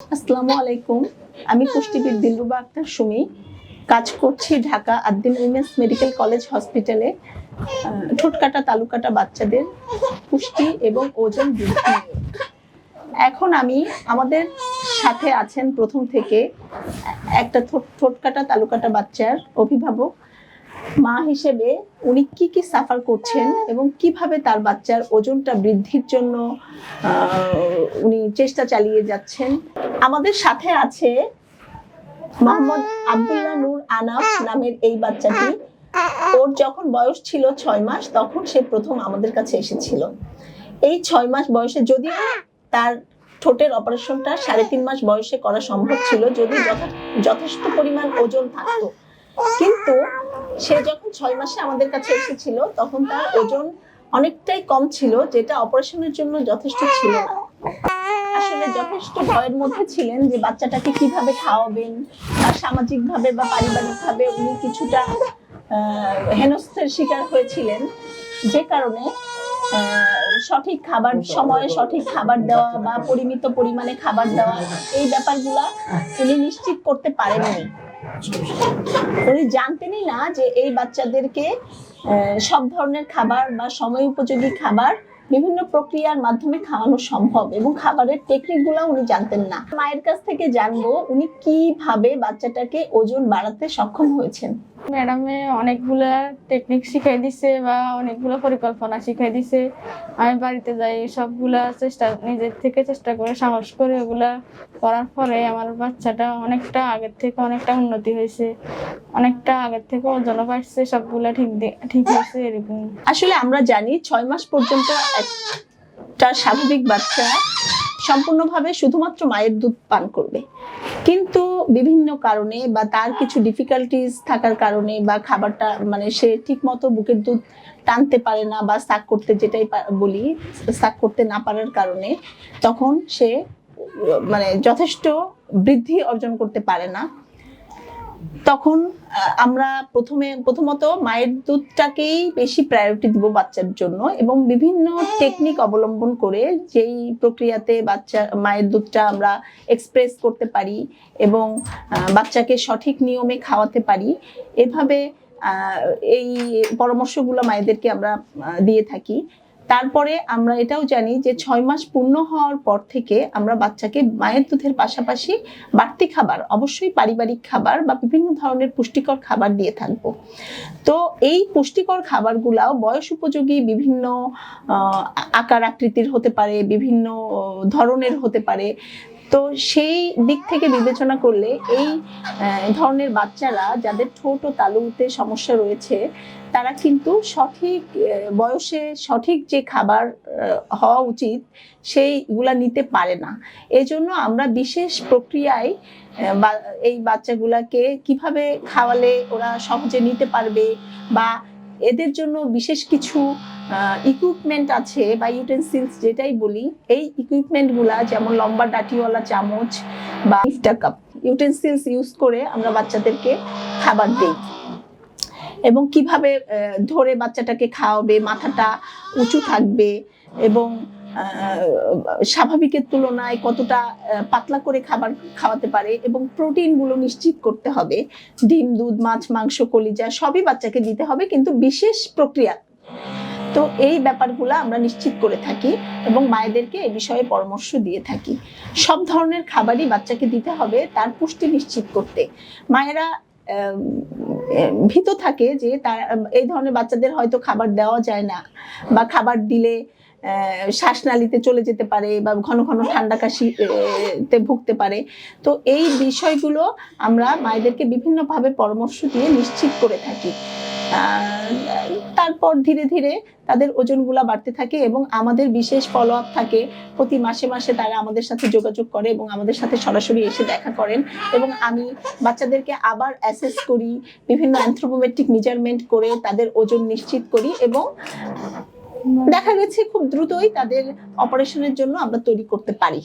আসসালামু আলাইকুম। আমি পুষ্টিবিদ দিলরুবা আক্তার সুমি। কাজ করছি Dhaka Ad-din women's medical college হসপিটালে ঠোঁটকাটা, তালুকাটা বাচ্চাদের পুষ্টি এবং ওজন বৃদ্ধি এখন আমি আমাদের সাথে আছেন প্রথম থেকে একটা ঠোঁট- ঠোঁটকাটা, তালুকাটা বাচ্চার অভিভাবক। মা হিসেবে উনি কি কি সাফার করছেন এবং কীভাবে তার বাচ্চার ওজনটা বৃদ্ধির জন্য উনি চেষ্টা চালিয়ে যাচ্ছেন। আমাদের সাথে আছে মোহাম্মদ আব্দুল্লাহ নূর আনাফ নামের এই বাচ্চাটি। ওর যখন বয়স ছিল ছয় মাস, তখন সে প্রথম আমাদের কাছে এসেছিল। এই ছয় মাস বয়সে যদি তার ঠোঁটের অপারেশনটা সাড়ে তিন মাস বয়সে করা সম্ভব ছিল, যদি যথেষ্ট পরিমাণ ওজন থাকতো। কিন্তু সে যখন ছয় মাসে আমাদের কাছে এসেছিল, তখন তার ওজন অনেকটাই কম ছিল, যেটা অপারেশনের জন্য যথেষ্ট ছিল না। আসলে যথেষ্ট ভয়ের মধ্যে ছিলেন যে বাচ্চাটাকে কীভাবে খাওয়াবেন বা সামাজিক ভাবে বা পারিবারিক ভাবে উনি কিছুটা হেনস্থের শিকার হয়েছিলেন। যে কারণে সঠিক খাবার সময়ে সঠিক খাবার দেওয়া বা পরিমিত পরিমাণে খাবার দেওয়া এই ব্যাপারগুলা উনি নিশ্চিত করতে পারেননি। উনি জানতেনই না যে এই বাচ্চাদেরকে সব ধরনের খাবার বা সময় উপযোগী খাবার বিভিন্ন প্রক্রিয়ার মাধ্যমে খাওয়ানো সম্ভব এবং খাবারের টেকনিকগুলা উনি জানতেন না। মায়ের কাছ থেকে জানব উনি কীভাবে বাচ্চাটাকে ওজন বাড়াতে সক্ষম হয়েছেন। ম্যাডামে অনেকগুলা টেকনিক শিখাই দিছে বা অনেকগুলো পরিকল্পনা শিখাই দিছে। আমি বাড়িতে যাই, সবগুলা চেষ্টা, নিজের থেকে চেষ্টা করে, সাহস করে ওগুলা করার পরে আমার বাচ্চাটা অনেকটা আগের থেকে অনেকটা উন্নতি হয়েছে। অনেকটা আগের থেকে ওজনও বাড়ছে, সবগুলা ঠিক ঠিক হয়েছে এরকম। আসলে আমরা জানি ছয় মাস পর্যন্ত একটা স্বাভাবিক বাচ্চা সম্পূর্ণভাবে শুধুমাত্র মায়ের দুধ পান করবে। কিন্তু বিভিন্ন কারণে বা তার কিছু ডিফিকাল্টিস থাকার কারণে বা খাবারটা মানে সে ঠিক মতো বুকের দুধ টানতে পারে না বা সাক করতে যেটাই বলি সাক করতে না পারার কারণে তখন সে মানে যথেষ্ট বৃদ্ধি অর্জন করতে পারে না। তখন আমরা প্রথমে, প্রথমত মায়ের দুধটাকেই বেশি প্রায়োরিটি দিব বাচ্চার জন্য এবং বিভিন্ন টেকনিক অবলম্বন করে যেই প্রক্রিয়াতে বাচ্চা, মায়ের দুধটা আমরা এক্সপ্রেস করতে পারি এবং বাচ্চাকে সঠিক নিয়মে খাওয়াতে পারি। এভাবে এই পরামর্শগুলো মায়েদেরকে আমরা দিয়ে থাকি। তারপরে আমরা এটাও জানি যে ছয় মাস পূর্ণ হওয়ার পর থেকে আমরা বাচ্চাকে মায়ের দুধের পাশাপাশি বাড়তি খাবার, অবশ্যই পারিবারিক খাবার বা বিভিন্ন ধরনের পুষ্টিকর খাবার দিয়ে থাকব। তো এই পুষ্টিকর খাবারগুলাও বয়স উপযোগী বিভিন্ন আকার আকৃতির হতে পারে, বিভিন্ন ধরনের হতে পারে। তো সেই দিক থেকে বিবেচনা করলে এই ধরনের বাচ্চারা যাদের ঠোঁট ও তালুতে সমস্যা রয়েছে, তারা কিন্তু সঠিক বয়সে সঠিক যে খাবার হওয়া উচিত সেইগুলা নিতে পারে না। এজন্য আমরা বিশেষ প্রক্রিয়ায় এই বাচ্চাগুলাকে কীভাবে খাওয়ালে ওরা সহজে নিতে পারবে বা এদের জন্য বিশেষ কিছু ইকুইপমেন্ট আছে বা ইউটেন্সিলস যেটাই বলি, এই ইকুইপমেন্টগুলা যেমন লম্বা ডাটিওয়ালা চামচ বা ইফটা কাপ ইউটেন্সিলস ইউজ করে আমরা বাচ্চাদেরকে খাবার দিই। এবং কীভাবে ধরে বাচ্চাটাকে খাওয়াবে, মাথাটা উঁচু থাকবে এবং স্বাভাবিকের তুলনায় কতটা পাতলা করে খাবার খাওয়াতে পারে এবং প্রোটিনগুলো নিশ্চিত করতে হবে। ডিম, দুধ, মাছ, মাংস, কলিজা সবই বাচ্চাকে দিতে হবে, কিন্তু বিশেষ প্রক্রিয়া তো এই ব্যাপারগুলো আমরা নিশ্চিত করে থাকি এবং মায়েদেরকে এ বিষয়ে পরামর্শ দিয়ে থাকি। সব ধরনের খাবারই বাচ্চাকে দিতে হবে, তার পুষ্টি নিশ্চিত করতে। মায়েরা ভীত থাকে যে তার, এই ধরনের বাচ্চাদের হয়তো খাবার দেওয়া যায় না বা খাবার দিলে শ্বাসনালীতে চলে যেতে পারে বা ঘন ঘন ঠান্ডা কাশি তে ভুগতে পারে। তো এই বিষয়গুলো আমরা মায়েদেরকে বিভিন্নভাবে পরামর্শ দিয়ে নিশ্চিত করে থাকি। তারপর ধীরে ধীরে তাদের ওজনগুলা বাড়তে থাকে এবং আমাদের বিশেষ ফলো আপ থাকে। প্রতি মাসে মাসে তারা আমাদের সাথে যোগাযোগ করে এবং আমাদের সাথে সরাসরি এসে দেখা করেন এবং আমি বাচ্চাদেরকে আবার অ্যাসেস করি, বিভিন্ন অ্যান্থ্রোপোমেট্রিক মেজারমেন্ট করে তাদের ওজন নিশ্চিত করি এবং দেখা গেছে খুব দ্রুতই তাদের অপারেশনের জন্য আমরা তৈরি করতে পারি।